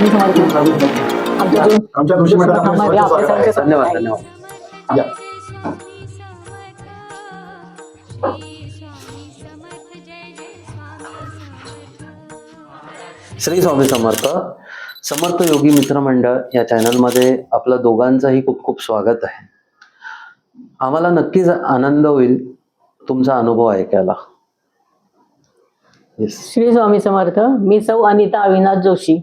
स्वामी समर्थ आमच्या जो आमच्या कृषी आपल्या स्वागत स्वागत आहे. धन्यवाद या. श्री स्वामी समर्थ समर्थ योगी मित्र मंडळ या चॅनलमध्ये आपलं दोघांचंही खूप खूप स्वागत आहे आम्हाला नक्कीच आनंद होईल तुमचा अनुभव ऐकायला येस श्री स्वामी समर्थ मी सौ अनिता अविनाश जोशी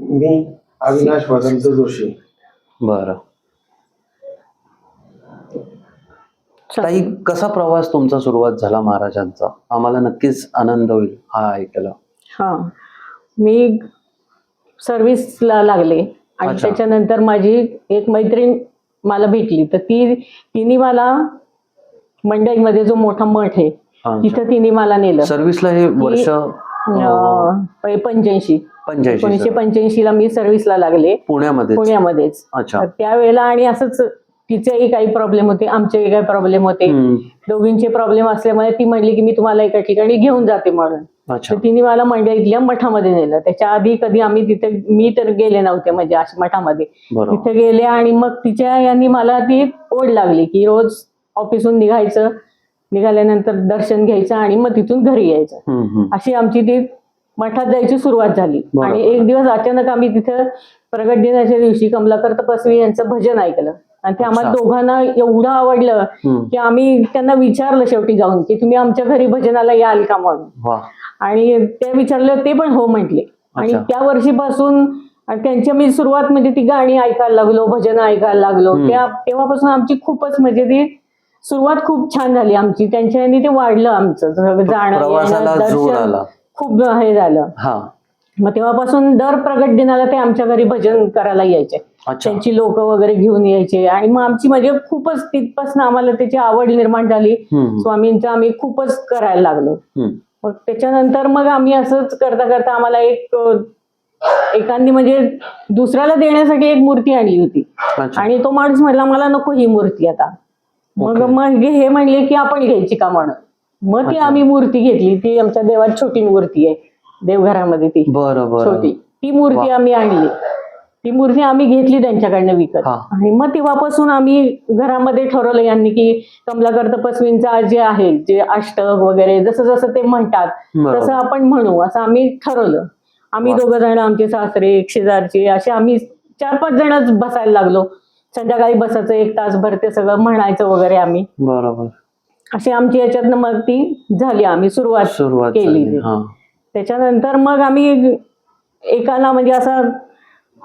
मी अविनाश वसंत जोशी बरं. ताई कसा प्रवास तुमचा सुरुवात झाला महाराजांचा? आम्हाला नक्कीच आनंद होईल हा ऐकायला हा. मी सर्व्हिसला लागले. आणि अच्छा. त्याच्यानंतर माझी एक मैत्रीण मला भेटली. तर ती तिने मला मंडईमध्ये जो मोठा मठ आहे. तिथं तिने मला नेलं. सर्व्हिसला हे वर्ष अं, पंच्याऐंशी. पंच्याऐंशी एकोणीसशे पंच्याऐंशी ला मी सर्व्हिसला लागले. पुण्यामध्ये पुण्यामध्येच. अच्छा. तर त्यावेळेला आणि असंच तिचेही काही प्रॉब्लेम होते आमचेही काही प्रॉब्लेम होते. हम्म. दोघींचे प्रॉब्लेम असल्यामुळे ती म्हणली की मी तुम्हाला एका ठिकाणी घेऊन जाते म्हणून. अच्छा. तर तिने मला मंडईतल्या मठामध्ये नेलं. त्याच्या आधी कधी आम्ही तिथे मी तर गेले नव्हते म्हणजे अशा मठामध्ये. बरोबर. तिथे गेले आणि मग तिच्या यांनी मला ती ओढ लागली की रोज ऑफिसून निघायचं. निघाल्यानंतर दर्शन घ्यायचं आणि मग तिथून घरी यायचं. हम्म, हम्म. अशी आमची ती मठात जायची सुरुवात झाली. आणि एक दिवस अचानक आम्ही तिथं प्रगट दिनाच्या दिवशी कमलाकर तपस्वी यांचं भजन ऐकलं आणि ते आम्हाला. दोघांना एवढं आवडलं. की आम्ही त्यांना विचारलं शेवटी जाऊन की तुम्ही आमच्या घरी भजनाला याल का म्हणून आणि ते विचारलं ते पण हो म्हटले आणि. त्या वर्षीपासून आणि त्यांच्या मी सुरुवात म्हणजे ती गाणी ऐकायला लागलो भजन ऐकायला लागलो. त्या तेव्हापासून आमची खूपच म्हणजे ती सुरुवात खूप छान झाली आमची त्यांच्यानी ते वाढलं आमचं जाणं दर्शन खूप हे झालं. हा. मग तेव्हापासून दर प्रगट दिनाला ते आमच्या घरी भजन करायला यायचे. अच्छा. त्यांची लोक वगैरे घेऊन यायचे. आणि मग आमची म्हणजे खूपच तिथपासून आम्हाला त्याची आवड निर्माण झाली. हम्म. स्वामींचं आम्ही खूपच करायला लागलो. हम्म. मग त्याच्यानंतर मग आम्ही असंच करता करता आम्हाला एक अ, एखादी म्हणजे दुसऱ्याला देण्यासाठी एक मूर्ती आणली होती. अच्छा. आणि तो माणूस म्हटला मला नको ही मूर्ती आता. मग Okay. मग हे म्हणले की आपण घ्यायची का म्हणून. मग ती. आम्ही मूर्ती घेतली. ती आमच्या देवात छोटी मूर्ती आहे. देवघरामध्ये ती. बरं बरं. छोटी. ती मूर्ती. आम्ही आणली. ती मूर्ती आम्ही घेतली त्यांच्याकडनं विकत. आणि मग तेव्हापासून आम्ही घरामध्ये ठरवलं यांनी की कमलाकर तपस्वींचा जे आहे जे अष्टक वगैरे जसं जसं ते म्हणतात बरोबर. तसं आपण म्हणू असं आम्ही ठरवलं. आम्ही. दोघं जण आमचे सासरे एक शेजारचे असे आम्ही चार पाच जणच बसायला लागलो. संध्याकाळी बसायचं एक तासभर ते सगळं म्हणायचं वगैरे आम्ही. बरोबर. अशी आमची याच्यातनं मग ती झाली आम्ही सुरुवात सुरुवात केली. हा. त्याच्यानंतर मग आम्ही एकाला म्हणजे असं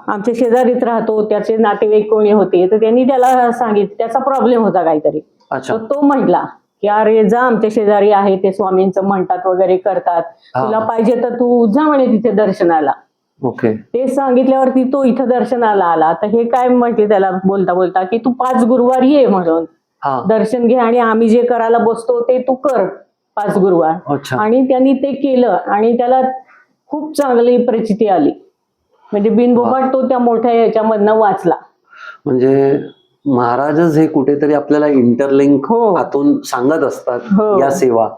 आमच्या शेजारीच राहतो त्याचे नातेवाईक कोणी होते तर त्यांनी त्याला सांगितलं त्याचा प्रॉब्लेम होता काहीतरी. अच्छा. तर तो म्हटला की अरे जा आमच्या शेजारी आहे ते स्वामींचं म्हणतात वगैरे करतात. हा. तुला पाहिजे तर तू जा म्हणे तिथे दर्शनाला. ओके. ते सांगितल्यावरती तो इथं दर्शनाला आला. तर हे काय म्हटले त्याला बोलता बोलता की तू पाच गुरुवार ये म्हणून. दर्शन घे आणि आम्ही जे करायला बसतो ते तू कर पाच गुरुवार. अच्छा. आणि त्यांनी ते केलं आणि त्याला खूप चांगली प्रचिती आली. म्हणजे बिनबोबाट तो त्या मोठ्या याच्यामधनं वाचला. म्हणजे महाराजच हे कुठेतरी आपल्याला इंटरलिंक हो. आतून सांगत असतात हो. या सेवा.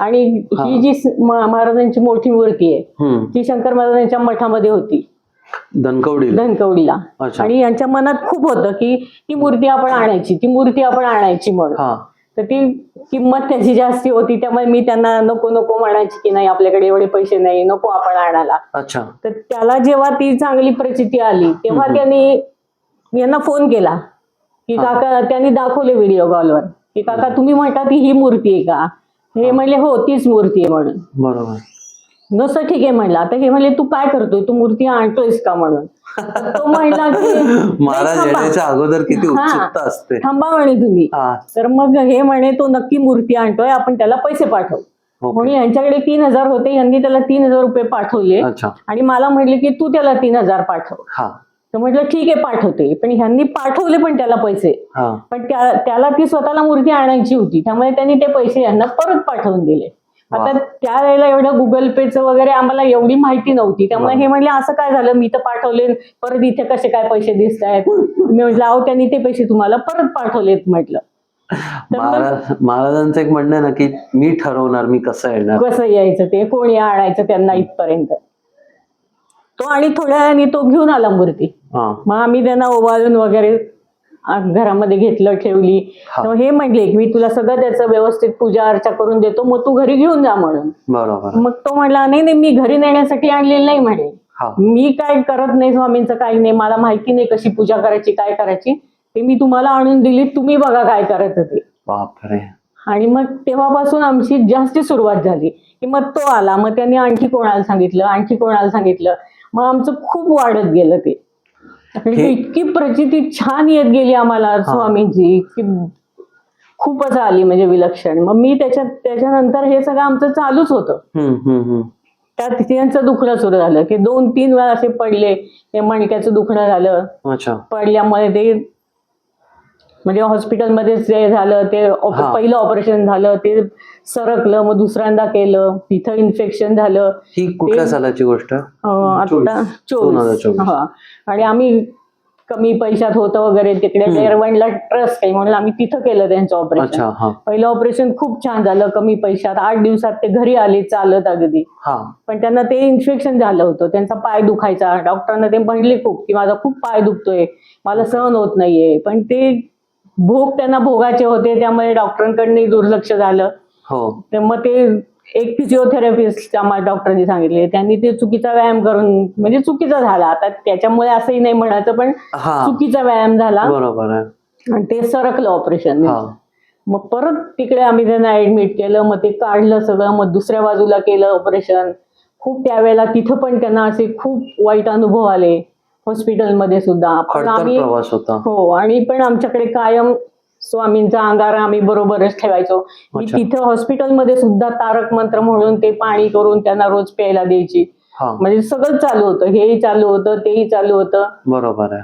आणि हा. ही जी महाराजांची मोठी मूर्ती आहे ती शंकर महाराजांच्या मठामध्ये होती. धनकवडीला धनकवडीला अच्छा. आणि यांच्या मनात खूप होतं की ती मूर्ती आपण आणायची ती मूर्ती आपण आणायची म्हणून. हा. तर ती किंमत त्याची जास्ती होती त्यामुळे मी त्यांना नको नको म्हणायची की नाही आपल्याकडे एवढे पैसे नाही नको आपण आणायला. अच्छा. तर त्याला जेव्हा ती चांगली प्रचिती आली तेव्हा हम्म. त्यांनी यांना फोन केला की हा. काका त्यांनी दाखवले व्हिडिओ कॉलवर की काका तुम्ही म्हणता ती ही मूर्ती आहे का? हे. म्हणले हो तीच मूर्ती आहे म्हणून. बरोबर. नुसतं ठीक आहे म्हणलं. आता हे म्हणले तू काय करतोय? तू मूर्ती आणतोयस का म्हणून? तो म्हणला की महाराज "नाही, थांबा. येण्याच्या अगोदर किती. उत्सुकता असते. थांबा म्हणे तुम्ही. तर मग हे म्हणे तो नक्की मूर्ती आणतोय आपण त्याला पैसे पाठवू. म्हणून यांच्याकडे तीन हजार होते यांनी त्याला तीन हजार रुपये पाठवले. आणि मला म्हटले की तू त्याला तीन हजार पाठव. तर म्हटलं ठीक आहे पाठवते. पण ह्यांनी पाठवले पण त्याला पैसे. हा. पण त्या त्याला ती स्वतःला मूर्ती आणायची होती. त्यामुळे त्यांनी ते पैसे यांना परत पाठवून दिले. आता त्यावेळेला एवढं गुगल पेचं वगैरे आम्हाला एवही माहिती नव्हती. त्यामुळे. हे म्हणले असं काय झालं? मी तर पाठवले. परत इथे कसे काय पैसे दिसत आहेत मी म्हटलं अहो त्यांनी ते पैसे तुम्हाला परत पाठवलेत म्हटलं. महाराज महाराजांचं एक म्हणणं ना की मी ठरवणार मी कसं येणार? कसं यायचं ते? कोणी आणायचं त्यांना इथपर्यंत? तो आणि थोड्या वेळाने तो घेऊन आला मूर्ती. मग आम्ही त्यांना ओवाळून वगैरे घरामध्ये घेतलं ठेवली. हा. तर हे म्हटले की मी तुला सगळं त्याचं व्यवस्थित पूजा अर्चा करून देतो मग तू घरी घेऊन जा म्हणून. बरोबर. मग तो म्हणला नाही नाही मी घरी नेण्यासाठी आणलेलं नाही म्हणे. मी काय करत नाही स्वामींचं काही नाही. मला माहिती नाही कशी पूजा करायची काय करायची. ते मी तुम्हाला आणून दिली तुम्ही बघा काय करायचं ते बापरे. आणि मग तेव्हापासून आमची जास्ती सुरुवात झाली की मग तो आला. मग त्यांनी आणखी कोणाला सांगितलं आणखी कोणाला सांगितलं. मग आमचं खूप वाढत गेलं ते. इतकी प्रचिती छान येत गेली आम्हाला स्वामींची की खूपच आली म्हणजे विलक्षण. मग मी त्याच्यात त्याच्यानंतर हे सगळं आमचं चालूच होतं. त्यात त्यांचं दुखणं सुरू झालं की दोन तीन वेळा असे पडले ते मणक्याचं दुखणं झालं. अच्छा. पडल्यामुळे ते म्हणजे हॉस्पिटलमध्ये जे झालं ते ऑप- हा. पहिलं ऑपरेशन झालं ते सरकलं मग दुसऱ्यांदा केलं तिथं इन्फेक्शन झालं. ही कुठल्या ते- सालाची गोष्ट? अं, आता दोन हजार चोवीस. चोवीस. हा. आणि आम्ही कमी पैशात होतं वगैरे तिकडे हम्म. डेरवणला ट्रस्ट काही म्हणून आम्ही तिथं केलं त्यांचं ऑपरेशन. अच्छा हा. पहिलं ऑपरेशन खूप छान झालं कमी पैशात. आठ दिवसात ते घरी आले चालत अगदी. हा. पण त्यांना ते इन्फेक्शन झालं होतं. त्यांचा पाय दुखायचा. डॉक्टरना ते म्हणले खूप की माझा खूप पाय दुखतोय. मला सहन होत नाहीये. पण ते भोग त्यांना भोगाचे होते त्यामुळे डॉक्टरांकडनं दुर्लक्ष झालं. हो. तर मग ते एक फिजिओथेरपिस्ट आम्हाला डॉक्टरांनी सांगितले त्यांनी ते चुकीचा व्यायाम करून म्हणजे चुकीचा झाला. आता त्याच्यामुळे असंही नाही म्हणायचं पण हा. चुकीचा व्यायाम झाला. बरोबर आहे. आणि ते सरकलं ऑपरेशन हा. मग परत तिकडे आम्ही त्यांना ऍडमिट केलं मग ते काढलं सगळं मग दुसऱ्या बाजूला केलं ऑपरेशन खूप त्यावेळेला तिथं पण त्यांना असे खूप वाईट अनुभव आले. हॉस्पिटलमध्ये सुद्धा. आम्ही प्रवास होता. हो आणि पण आमच्याकडे कायम स्वामींचा अंगारा आम्ही बरोबरच ठेवायचो. मी. तिथं हॉस्पिटलमध्ये सुद्धा तारक मंत्र म्हणून ते पाणी करून त्यांना रोज प्यायला द्यायची. म्हणजे सगळं चालू होतं. हेही चालू होतं तेही चालू होतं. बरोबर आहे.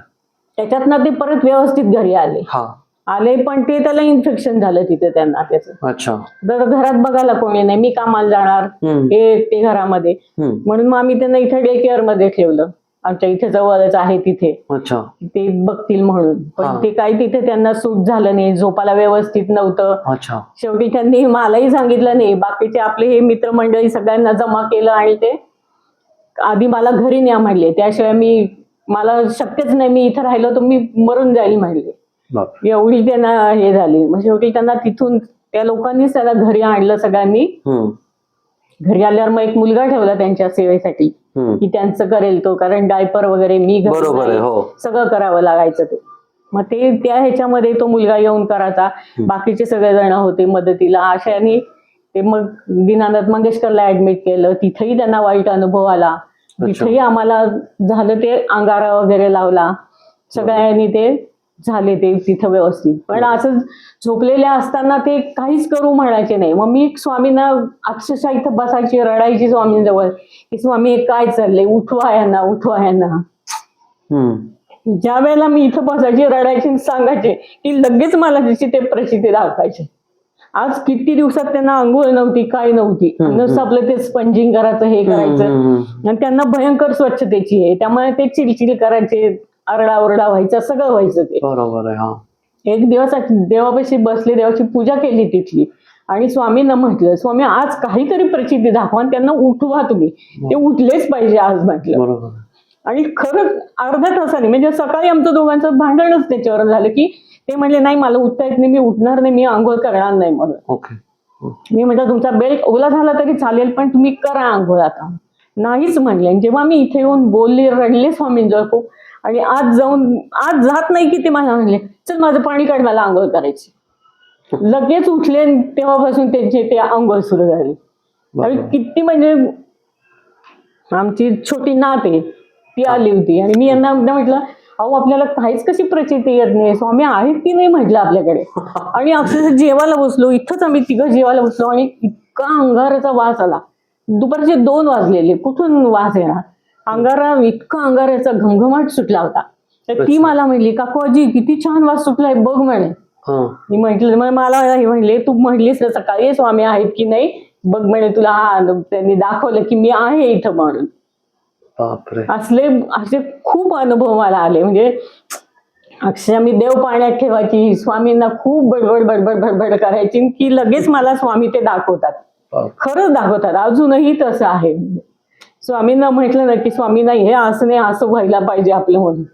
त्याच्यातनं ते परत व्यवस्थित घरी आले. आले पण ते त्याला इन्फेक्शन झालं तिथे त्यांना त्याचं. अच्छा. तर घरात बघायला कोणी नाही. मी कामाला जाणार. हे ते घरामध्ये. म्हणून मग आम्ही त्यांना इथे डे केअरमध्ये ठेवलं. आमच्या इथे जवळच आहे तिथे. अच्छा. ते बघतील म्हणून. हा. पण ते काही तिथे त्यांना सूट झालं नाही झोपाला व्यवस्थित नव्हतं. अच्छा. शेवटी त्यांनी मलाही सांगितलं नाही बाकीचे आपले हे मित्रमंडळी सगळ्यांना जमा केलं आणि ते आधी मला घरी न्या म्हणले. त्याशिवाय मी मला शक्यच नाही मी इथं राहिलो तर मी मरून जाईल म्हणले. बाप एवढी त्यांना हे झाली. मग शेवटी त्यांना तिथून त्या लोकांनीच त्याला घरी आणलं सगळ्यांनी. हम्म. घरी आल्यावर मग एक मुलगा ठेवला त्यांच्या सेवेसाठी. की त्यांचं करेल तो कारण डायपर वगैरे मी घरी बरोबर आहे नाही. हो. सगळं करावं लागायचं ते. मग ते त्या ह्याच्यामध्ये तो मुलगा येऊन करायचा. बाकीचे सगळे जण होते मदतीला. अशाने ते मग दीनानाथ मंगेशकरला ऍडमिट केलं. तिथेही त्यांना वाईट अनुभव आला. तिथेही आम्हाला झालं ते अंगारा वगैरे लावला. सगळ्यांनी ते झाले ते तिथं व्यवस्थित. पण असं झोपलेल्या असताना ते काहीच करू म्हणायचे नाही. मग मी स्वामींना अक्षरशः इथं बसायची रडायची स्वामींजवळ. की स्वामी हे काय चाललंय? उठवा यांना उठवा यांना. ज्या वेळेला मी इथं बसायची रडायची आणि सांगायचे की लगेच मला तिची ते प्रचिती दाखवायचे. आज किती दिवसात त्यांना आंघोळ नव्हती काय नव्हती. नुसतं आपलं ते स्पंजिंग करायचं हे करायचं. आणि त्यांना भयंकर स्वच्छतेची आहे. त्यामुळे ते चिडचिड करायचे. आरडाओरडा व्हायचा सगळं व्हायचं ते. बरोबर आहे हा. एक दिवस देवापाशी बसले देवाची पूजा केली तिथली. आणि स्वामींना म्हटलं स्वामी आज काहीतरी प्रचिती दाखवा त्यांना उठवा तुम्ही. ते उठलेच पाहिजे आज म्हटलं. आणि खरंच अर्ध्या तासाने म्हणजे सकाळी आमचं दोघांचं भांडणच त्याच्यावर झालं की ते म्हणले नाही मला उठता येत नाही मी उठणार नाही मी आंघोळ करणार नाही म्हणून. मी म्हटलं तुमचा बेल्ट ओला झाला तरी चालेल पण तुम्ही करा आंघोळ आता. नाहीच म्हणले. आणि जेव्हा मी इथे येऊन बोलले रडले स्वामींजवळ खूप आणि आज जाऊन आज जात नाही की ते मला म्हणले चल माझं पाणी काढ मला आंघोळ करायची. लगेच उठले तेव्हापासून त्यांची ते आंघोळ सुरू झाली. किती म्हणजे आमची छोटी नात आहे ती आली होती. आणि मी यांना एकदा म्हटलं अहो आपल्याला काहीच कशी प्रचिती येत नाही स्वामी आहेत की नाही म्हटलं आपल्याकडे? आणि अक्षरशः जेवायला बसलो इथंच आम्ही तिघं जेवायला बसलो आणि इतका अंगाराचा वास आला. दुपारचे दोन वाजलेले कुठून वास येणार? अंगारा इतका अंगाराचा घमघमाट सुटला होता. तर ती. मला म्हणली काकू आजी किती छान वास सुटलाय बघ म्हणे. हा. मी म्हटलं मग मला हे म्हणले तू म्हटलीस ना सकाळी स्वामी आहेत की नाही? बघ म्हणे तुला हा त्यांनी दाखवलं की मी आहे इथं म्हणून. असले असे खूप अनुभव मला आले. म्हणजे अक्षरशः मी देव पाण्यात ठेवायची स्वामींना खूप बडबड बडबड बडबड करायची की लगेच मला स्वामी ते दाखवतात. खरंच दाखवतात. अजूनही तसं आहे. स्वामींना म्हटलं ना की स्वामी नाही हे असं नाही असं व्हायला पाहिजे आपलं म्हणून.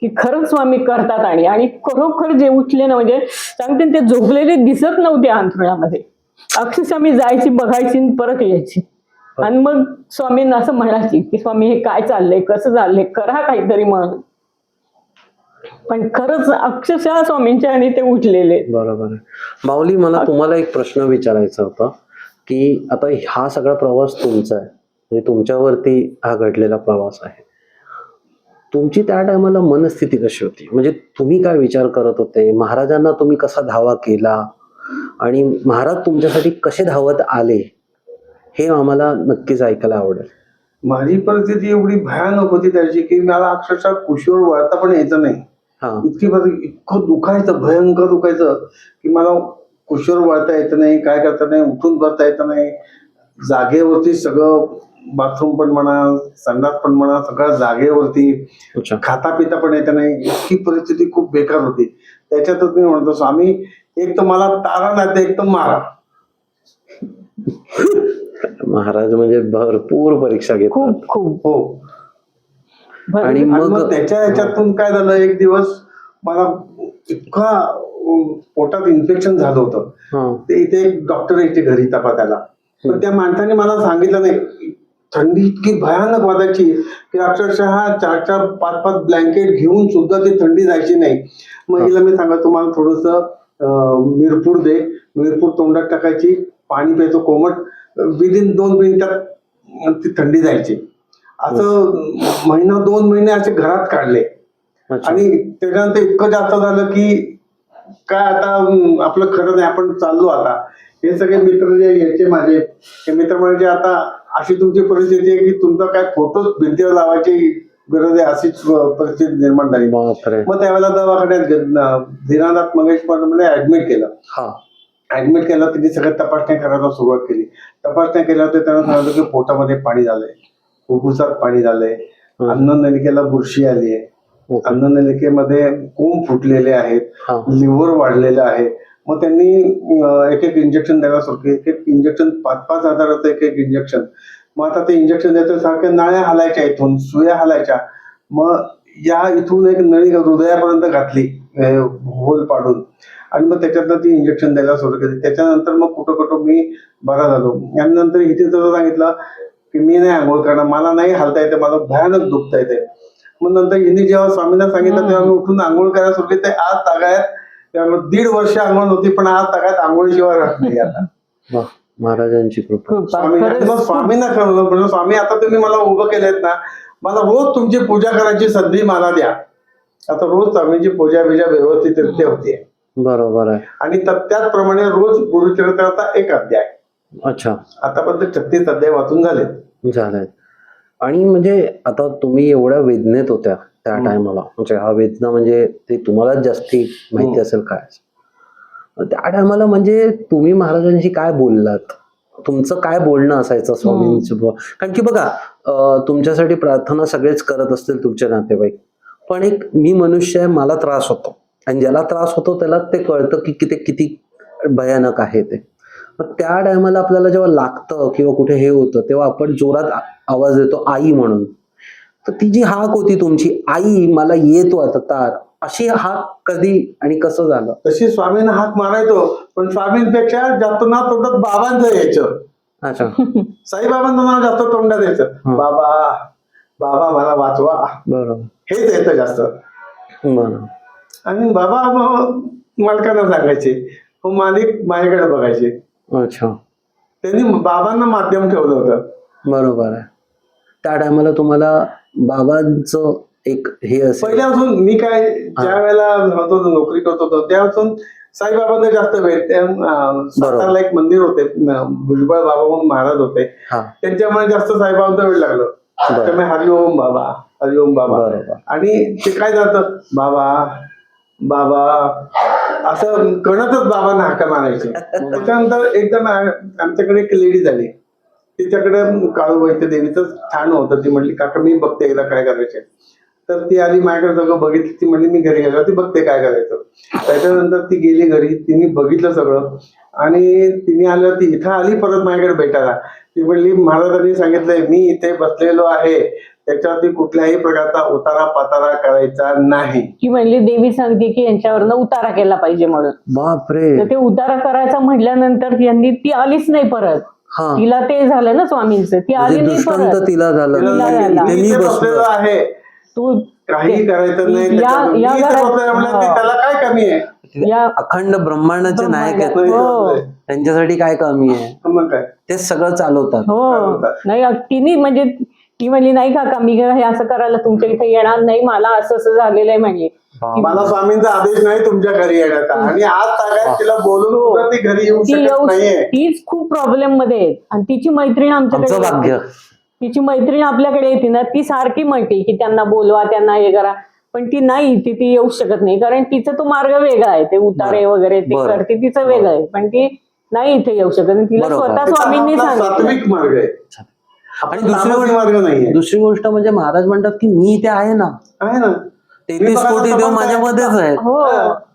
की खरंच स्वामी करतात आणि आणि खरोखर जे उठले ना म्हणजे सांगते ते झोपलेले दिसत नव्हते अंथरुणामध्ये. अक्षरशः मी जायची बघायची परत यायची. आणि मग स्वामींना असं म्हणायची की स्वामी हे काय चाललंय कसं चाललंय करा काहीतरी म्हणून. पण खरंच अक्षरशः स्वामींच्या आणि ते उठलेले. बरोबर माऊली मला तुम्हाला एक प्रश्न विचारायचा होता की आता हा सगळा प्रवास तुमचा आहे. म्हणजे तुमच्यावरती हा घडलेला प्रवास आहे. तुमची त्या टायमाला मनस्थिती कशी होती? म्हणजे तुम्ही काय विचार करत होते? महाराजांना तुम्ही कसा धावा केला? आणि महाराज तुमच्यासाठी कसे धावत आले? हे आम्हाला नक्कीच ऐकायला आवडेल. माझी परिस्थिती एवढी भयानक होती त्याची की मला अक्षरशः कुशीवर वळता पण यायचं नाही. हा. इतकी इतकं दुखायचं भयंकर दुखायचं की मला कुशीवर वळता येत नाही काय करता नाही उठून करता येत नाही. जागेवरती सगळं बाथरूम पण म्हणा संडास पण म्हणा सगळं जागेवरती अच्छा. खाता पिता पण येत नाही. इतकी परिस्थिती खूप बेकार होती. त्याच्यातच मी म्हणतो स्वामी एक तर मला तारा नाही तर एक तर मारा महाराज म्हणजे भरपूर परीक्षा घेतात. खूप खूप. हो. आणि आणि मग मग त्याच्या ह्याच्यातून काय झालं एक दिवस मला इतका अं, पोटात इन्फेक्शन झालं होतं. हा. ते इथे एक डॉक्टर यायचे घरी तपासायला. पण त्या माणसाने मला सांगितलं नाही थंडी इतकी भयानक वाजायची की अक्षरशः चार चार पाच पाच ब्लँकेट घेऊन सुद्धा ती थंडी जायची नाही. मग हिला मी सांगा तुम्हाला थोडस मिरपूड दे. मिरपूड तोंडात टाकायची पाणी प्यायचं कोमट विदिन दोन मिनिटात ती थंडी जायची. असं महिना दोन महिने असे घरात काढले. आणि त्याच्यानंतर इतकं जास्त झालं की काय आता आपलं खरं नाही आपण चाललो आता. हे सगळे मित्र जे यायचे माझे ते मित्र म्हणजे आता अशी तुमची परिस्थिती आहे की तुमचा काय फोटोच भिंतीवर लावायची गरज आहे अशीच परिस्थिती निर्माण झाली. बापरे. मग त्यावेळेला दवाखान्यात अं, दीनानाथ मंगेश ऍडमिट केलं. हा. ऍडमिट केलं त्यांनी सगळ्या तपासण्या करायला सुरुवात केली. तपासण्या केल्या होत्या त्यांना सांगितलं की पोटामध्ये पाणी झालंय. फुफ्फुसात पाणी झालंय. हं. अन्न नलिकेला बुरशी आली आहे ओके. अन्न नलिकेमध्ये कोंब फुटलेले आहेत. हा. लिव्हर वाढलेलं आहे. मग त्यांनी एक एक इंजेक्शन द्यायला सुरू एक एक इंजेक्शन पाच पाच हजाराचं एक एक इंजेक्शन मग आता ते इंजेक्शन द्यायचं सारख्या नळ्या हालायच्या इथून सुया हालायच्या. मग या इथून एक नळी हृदयापर्यंत घातली होल पाडून. आणि मग त्याच्यातनं ती इंजेक्शन द्यायला सुरू केली. त्याच्यानंतर मग कुठं कुठं मी बरा झालो. आणि नंतर इथे जर सांगितलं की मी नाही आंघोळ करणार मला नाही हालता येते मला भयानक दुखता येते. मग नंतर हिने जेव्हा स्वामींना सांगितलं तेव्हा मी उठून आंघोळ करायला सुरू केली. ते आज तागायत त्यामुळे दीड वर्ष आंघोळ नव्हती पण आज तागायत आंघोळीशिवाय राहत नाही आता. वा महाराजांची कृपा. स्वामी मग स्वामींना कळलं म्हणलं स्वामी आता तुम्ही मला उभं केलेत ना मला रोज तुमची पूजा करायची संधी मला द्या. आता रोज स्वामींची पूजा बिजा व्यवस्थित रित्या होते. बरोबर आहे. आणि त- त्याचप्रमाणे रोज गुरुचरित्राचा एक अध्याय. अच्छा. आतापर्यंत छत्तीस अध्याय वाचून झाले झालंय आणि म्हणजे आता तुम्ही एवढ्या वेदनेत होत्या त्या. टायमाला म्हणजे हा वेदना म्हणजे ते तुम्हालाच जास्ती माहिती. असेल काय. त्या टायमाला म्हणजे तुम्ही महाराजांशी काय बोललात? तुमचं काय बोलणं असायचं स्वामींचं? कारण की बघा तुमच्यासाठी प्रार्थना सगळेच करत असतील तुमचे नातेवाईक. पण एक मी मनुष्य आहे मला त्रास होतो. आणि ज्याला त्रास होतो त्याला ते कळतं की किती किती भयानक आहे ते. मग त्या टायमाला आपल्याला जेव्हा लागतं किंवा कुठे हे होतं तेव्हा आपण जोरात आवाज देतो आई म्हणून. तर ती जी हाक होती तुमची आई मला येतो आता तार अशी हाक कधी आणि कसं झालं? तशी स्वामींना हाक मारायचो पण स्वामींपेक्षा जास्त नाव तोंडात बाबांचं यायचं. अच्छा. साईबाबांचं नाव जास्त तोंडात यायचं. हा. बाबा बाबा मला वाचवा. बरोबर. हेच येतं जास्त. बरोबर. आणि बाबा मग मालकांना सांगायचे मग मालिक माझ्याकडे बघायचे. अच्छा. त्यांनी बाबांना माध्यम ठेवलं होतं. बरोबर आहे. त्या टायमाला तुम्हाला बाबांचं एक हे असेल. पहिल्यापासून मी काय ज्या वेळेला नोकरी करत होतो त्यापासून साईबाबांना जास्त वेळ त्या एक मंदिर होते भुजबळ बाबा म्हणून महाराज होते. त्यांच्यामुळे जास्त साईबाबांचा वेळ लागलं. त्यामुळे हरिओम बाबा हरिओम बाबा. आणि ते काय जातं बाबा बाबा असं कळतच बाबांना हाका मारायचे. त्याच्यानंतर एकदा ना- आमच्याकडे एक लेडी झाली. तिच्याकडे काळू वैद्य देवीचं स्थान होतं. ती म्हणली काका मी बघते एकदा काय करायचे तर ती आली माझ्याकडे सगळं बघितली. ती म्हणली मी घरी गेलो ती बघते काय करायचं. त्याच्यानंतर ती गेली घरी. तिने बघितलं सगळं. आणि तिने आलं ती इथं आली परत माझ्याकडे भेटायला. ती म्हणली महाराजांनी सांगितलंय मी इथे बसलेलो आहे. त्याच्यावरती कुठल्याही प्रकारचा उतारा पातारा करायचा नाही. ती म्हणली देवी सांगते की यांच्यावरनं उतारा केला पाहिजे म्हणून. बापरे. तर ते उतारा करायचा म्हटल्यानंतर यांनी ती आलीच नाही परत. तिला ते झालं ना स्वामींचं. ती आली म्हणजे नाही तिला झालं. मी बसलेलो आहे. तू काही करायचं नाही या- हा. त्याला काय कमी आहे? अखंड ब्रह्मांडाचे नायक आहेत. हो. त्यांच्यासाठी काय कमी आहे? ते सगळं चालवतात. हो. चालवतात. नाही तिने म्हणजे ती म्हणली नाही काका मी हे असं करायला तुमच्या इथे येणार नाही. मला असं असं झालेलं आहे म्हणली बाप. मला स्वामींचा आदेश नाही तुमच्या घरी येण्याचा. आणि आज तिला बोलून सुद्धा ती घरी येऊ ती शकत येऊ नाहीये. तीच खूप प्रॉब्लेममध्ये आहे. आणि तिची मैत्रीण आमचं आमच्याकडे भाग्य. तिची मैत्रीण आपल्याकडे येते ना ती सारखी म्हणते की त्यांना बोलवा त्यांना हे करा. पण ती नाही ती ती येऊ शकत नाही. कारण तिचा तो मार्ग वेगळा आहे. ते उतारे. वगैरे ते बरं. करते तिचं वेगळं आहे. पण ती नाही इथे येऊ शकत. आणि तिला बरोबर. स्वतः स्वामींनी आपला सांगितलं. सात्विक मार्ग आहे. आणि दुसरी मार्ग नाहीये. दुसरी गोष्ट म्हणजे महाराज म्हणतात की मी इथे आहे ना. आहे ना. तेहतीस कोटी देव माझ्यामध्येच आहेत. हो.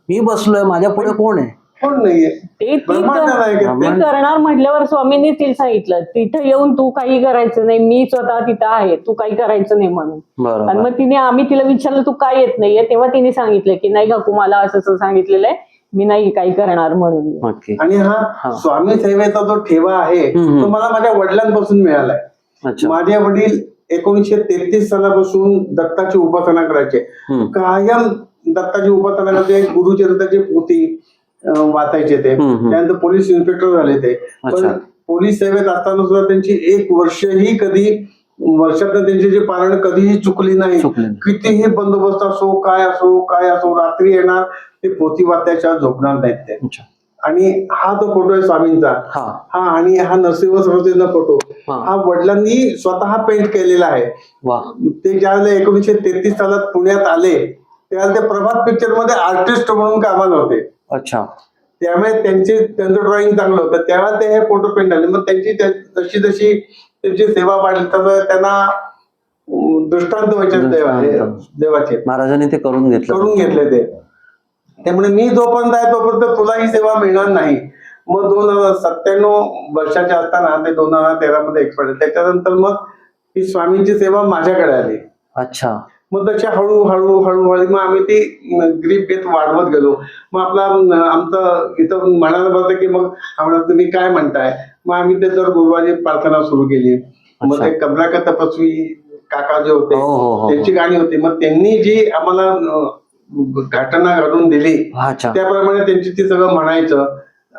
मी बसलोय माझ्या पुढे कोण आहे? कोण नाहीये. ते कर- आहे. करणार म्हटल्यावर स्वामींनी तिला सांगितलं तिथं येऊन तू काही करायचं नाही मी स्वतः तिथं आहे तू काही करायचं नाही म्हणून. आणि बरोबर मग तिने आम्ही तिला विचारलं तू काय येत नाहीये? तेव्हा तिने सांगितलं की नाही काकू मला असं असं सांगितलेलं आहे मी नाही काही करणार म्हणून. नक्की. आणि हा हा. स्वामी सेवेचा जो ठेवा आहे हम्म. तो मला माझ्या वडिलांपासून मिळालाय. माझे वडील एकोणीसशे तेहतीस सालापासून दत्ताची उपासना करायचे. कायम दत्ताची उपासना करायचे गुरुचरित्राची पोथी वाचायचे ते. त्यानंतर पोलीस इन्स्पेक्टर झाले ते. पण पोलीस सेवेत असताना सुद्धा त्यांची एक वर्षही कधी वर्षातनं त्यांची जी पारण कधीही चुकली नाही. कितीही बंदोबस्त असो काय असो काय असो रात्री येणार ते पोथी वाचायच्या झोपणार नाहीत ते आणि हा जो फोटो आहे स्वामींचा. हा. हा आणि हा नरसिंह सरस्वतीचा फोटो हा. वडिलांनी स्वतः पेंट केलेला आहे. ते ज्यावेळेला एकोणीसशे तेहतीस सालात पुण्यात आले त्यावेळेला ते प्रभात पिक्चरमध्ये आर्टिस्ट म्हणून कामाला होते. अच्छा. त्यामुळे त्यांचे त्यांचं ड्रॉइंग चांगलं होतं. तेव्हा ते हे फोटो पेंट आले. मग त्यांची त्या- जशी जशी त्यांची सेवा वाढली तसं त्यांना दृष्टांत व्हायचे. देवाचे. महाराजांनी ते करून घेतलं. करून घेतले ते. त्यामुळे मी जोपर्यंत आहे तोपर्यंत तुला ही सेवा मिळणार नाही. मग दोन हजार सत्त्याण्णव वर्षाचे असताना ते दोन हजार तेरा मध्ये एक्सपायर त्याच्यानंतर मग ही स्वामींची सेवा माझ्याकडे आली. अच्छा. मग तशी हळूहळू हळूहळू मग आम्ही ती ग्रीप घेत वाढवत गेलो. मग आपला आमचं इथं म्हणायला बघतं की मग आम्हाला तुम्ही काय म्हणताय? मग आम्ही ते जर गुरुवारी प्रार्थना सुरू केली. मग. ते कमलाकर तपस्वी काका जे होते हो, हो, हो. त्यांची गाणी होती. मग त्यांनी जी आम्हाला घटना घडून दिली. अच्छा. त्याप्रमाणे त्यांची ती सगळं म्हणायचं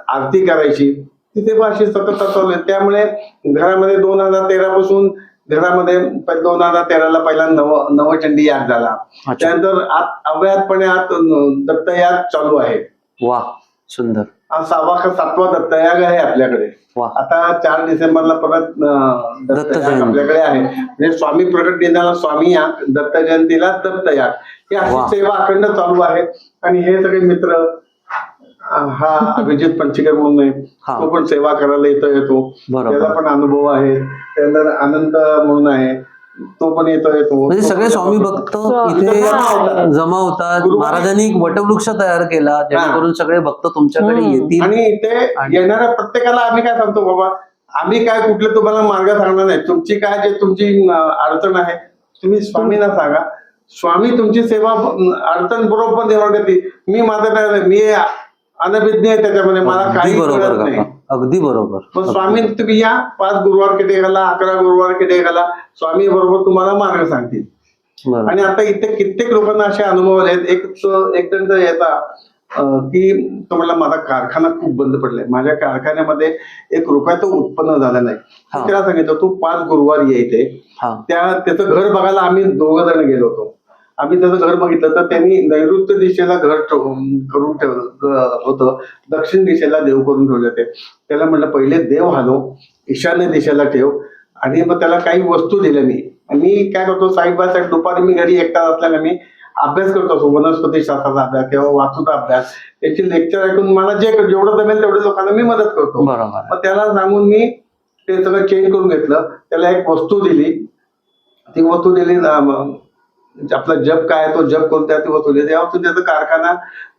आरती करायची. तिथे पण अशी सतत चालू आहे त्यामुळे घरामध्ये दोन हजार तेरा पासून घरामध्ये दोन हजार तेराला पहिला नव नवचंडी याग झाला. त्यानंतर आत अवयातपणे आत अं, दत्तयाग चालू आहे. वा सुंदर. हा सहावा का सातवा दत्तयाग आहे आपल्याकडे. वा. आता चार डिसेंबरला परत अं, दत्तयाग जयंती. आपल्याकडे आहे. म्हणजे स्वामी प्रकट दिनाला स्वामी याग दत्त जयंतीला दत्तयाग. ही वा. अशी सेवा अखंड चालू आहे. आणि हे सगळे मित्र अं, हा अभिजित पंचकर म्हणून आहे. हा. तो पण सेवा करायला येतो येतो. बरोबर. त्याला पण अनुभव आहे. त्यानंतर आनंद म्हणून आहे. तो पण येतो येतो म्हणजे तो सगळे स्वामी. भक्त इथं इथे जमा होतात. महाराजांनी एक वटवृक्ष तयार केला जेणेकरून सगळे भक्त तुमच्याकडे. येतील. आणि ते येणाऱ्या प्रत्येकाला आम्ही काय सांगतो बाबा आम्ही काय कुठले तुम्हाला मार्ग सांगणार नाही. तुमची काय जे तुमची अडचण आहे तुम्ही स्वामींना सांगा. स्वामी तुमची सेवा अडचण बरोबर करतील मी माझं काय मी अनभिज्ञ आहे त्याच्यामध्ये. मला काही बरोबर नाही. अगदी बरोबर. मग स्वामी तुम्ही या पाच गुरुवार किती घाला अकरा गुरुवार किती घाला स्वामी बरोबर तुम्हाला मार्ग सांगतील. बरोबर. आणि आता इथे कित्येक लोकांना असे अनुभव आले आहेत एक एक जण येता अं, की तो म्हणला माझा कारखाना खूप बंद पडलाय. माझ्या कारखान्यामध्ये एक रुपयाचं उत्पन्न झालं नाही. हा. त्याला सांगितलं तू पाच गुरुवार ये इथे. हा. त्या त्याचं घर बघायला आम्ही दोघं जण गेलो होतो. आम्ही त्याचं घर बघितलं तर त्यांनी नैऋत्य दिशेला घर करून ठेवलं होतं. दक्षिण दिशेला देव करून ठेवले होते. त्याला म्हणलं पहिले देव हलव ईशान्य दिशेला ठेव. आणि मग त्याला काही वस्तू दिल्या मी आणि मी काय करतो साईड बाय साईड दुपारी मी घरी एकटा असल्याने मी अभ्यास करत असतो. वनस्पती शास्त्राचा अभ्यास किंवा वास्तूचा अभ्यास. याची लेक्चर ऐकून मला जे जेवढं जमेल तेवढ्या लोकांना मी मदत करतो. मग त्याला सांगून मी ते सगळं चेंज करून घेतलं. त्याला एक वस्तू दिली. ती वस्तू दिली आपला जप काय तो जप करून त्या ती दिली तेव्हापासून त्याचा कारखाना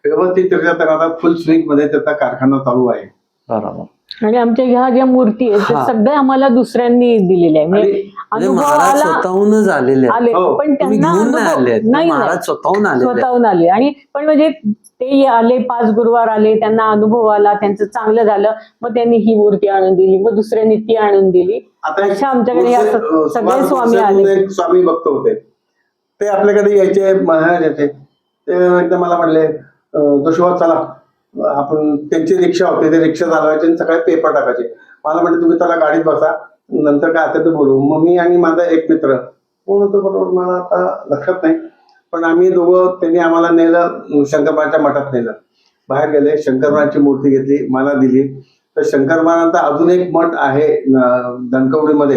व्यवस्थित त्याचा फुल स्विंगमध्ये त्याचा कारखाना चालू आहे. बरोबर. आणि आमच्या ह्या ज्या मूर्ती आहेत हा. त्या सगळ्या आम्हाला दुसऱ्यांनी दिलेल्या आहे म्हणजे म्हणजे महाराज आला स्वतःहूनच आलेले. आले हो. पण त्यांना नाही अनुभव- आले स्वतःहून. स्वतःहून आले. आणि पण म्हणजे ते आले पाच गुरुवार आले त्यांना अनुभव आला त्यांचं चांगलं झालं. मग त्यांनी ही मूर्ती आणून दिली मग दुसऱ्यांनी ती आणून दिली. अशा आमच्याकडे सगळे स्वामी आले. स्वामी भक्त होते. ते आपल्याकडे यायचे महाराज यायचे. ते एकदा मला म्हणले अं, जोशिवा चला. आपण त्यांची रिक्षा होती ते रिक्षा चालवायचे आणि सकाळी पेपर टाकायचे. मला म्हणते तुम्ही त्याला गाडीत बसा नंतर काय असेल ते बोलू. मग मी आणि माझा एक मित्र कोण होतं बरोबर मला आता लक्षात नाही पण आम्ही दोघं त्यांनी आम्हाला नेलं अं, शंकरपाळच्या मठात नेलं. बाहेर गेले शंकरपाळाची मूर्ती घेतली मला दिली. तर शंकरपाळाचा अजून एक मठ आहे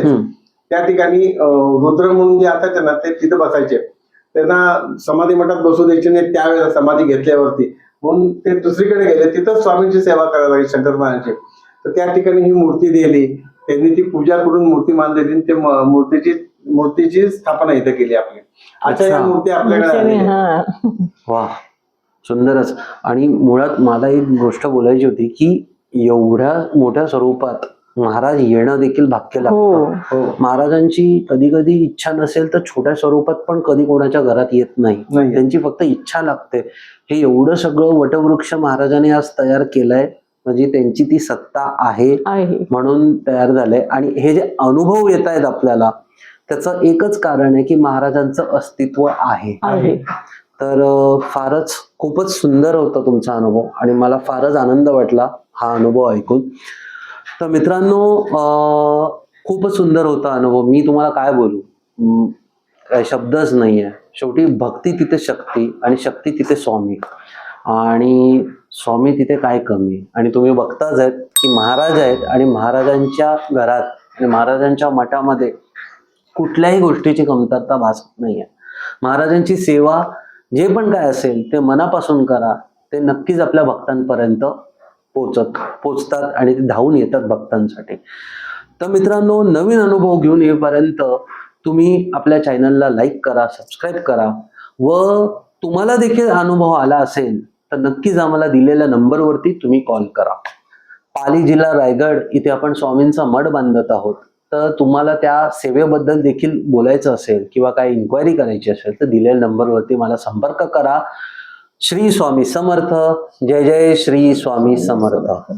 हम्म. त्या ठिकाणी रुद्र म्हणून जे असायचे ना ते तिथे बसायचे. त्यांना समाधी मठात बसू द्यायचे नाही त्यावेळेला समाधी घेतल्यावरती. म्हणून ते दुसरीकडे गेले तिथं स्वामींची सेवा करायला लागली शंकर महाराजांची. तर त्या ठिकाणी ही मूर्ती दिली. त्यांनी ती पूजा करून मूर्ती आणि ते मूर्तीची मूर्तीची स्थापना इथे केली आपली. अशा या अच्छा. मूर्ती आपल्याकडे. हा. वा सुंदरच. आणि मुळात मला एक गोष्ट बोलायची होती की एवढ्या मोठ्या स्वरूपात महाराज येणं देखील भाग्य हो. लागतं. हो. महाराजांची कधी कधी इच्छा नसेल तर छोट्या स्वरूपात पण कधी कोणाच्या घरात येत नाही. त्यांची फक्त इच्छा लागते. हे एवढं सगळं वटवृक्ष महाराजांनी आज तयार केलंय. म्हणजे त्यांची ती सत्ता आहे आहे. म्हणून तयार झालंय. आणि हे जे अनुभव येत आहेत आपल्याला त्याचं एकच कारण आहे की महाराजांचं अस्तित्व आहे. आहे. तर फारच खूपच सुंदर होता तुमचा अनुभव. आणि मला फारच आनंद वाटला हा अनुभव ऐकून. तर मित्रांनो खूपच सुंदर होता अनुभव. मी तुम्हाला काय बोलू? काय शब्दच नाही आहे शेवटी भक्ती तिथे शक्ती आणि शक्ती तिथे स्वामी. आणि स्वामी तिथे काय कमी? आणि तुम्ही बघताच आहेत की महाराज आहेत आणि महाराजांच्या घरात आणि महाराजांच्या मठामध्ये कुठल्याही गोष्टीची कमतरता भासत नाही आहे महाराजांची सेवा जे पण काय असेल ते मनापासून करा. ते नक्कीच आपल्या भक्तांपर्यंत पोचत पोचतात आणि ते धावून येतात भक्तांसाठी. तर मित्रांनो नवीन अनुभव घेऊन येईपर्यंत तुम्ही आपल्या चॅनलला लाईक करा सबस्क्राईब करा व तुम्हाला देखील अनुभव आला असेल तर नक्कीच आम्हाला दिलेल्या नंबरवरती तुम्ही कॉल करा. पाली जिल्हा रायगड इथे आपण स्वामींचा मठ बांधत आहोत. तर तुम्हाला त्या सेवेबद्दल देखील बोलायचं असेल किंवा काही इन्क्वायरी करायची असेल तर दिलेल्या नंबरवरती मला संपर्क करा. श्री स्वामी समर्थ. जय जय श्री स्वामी समर्थ.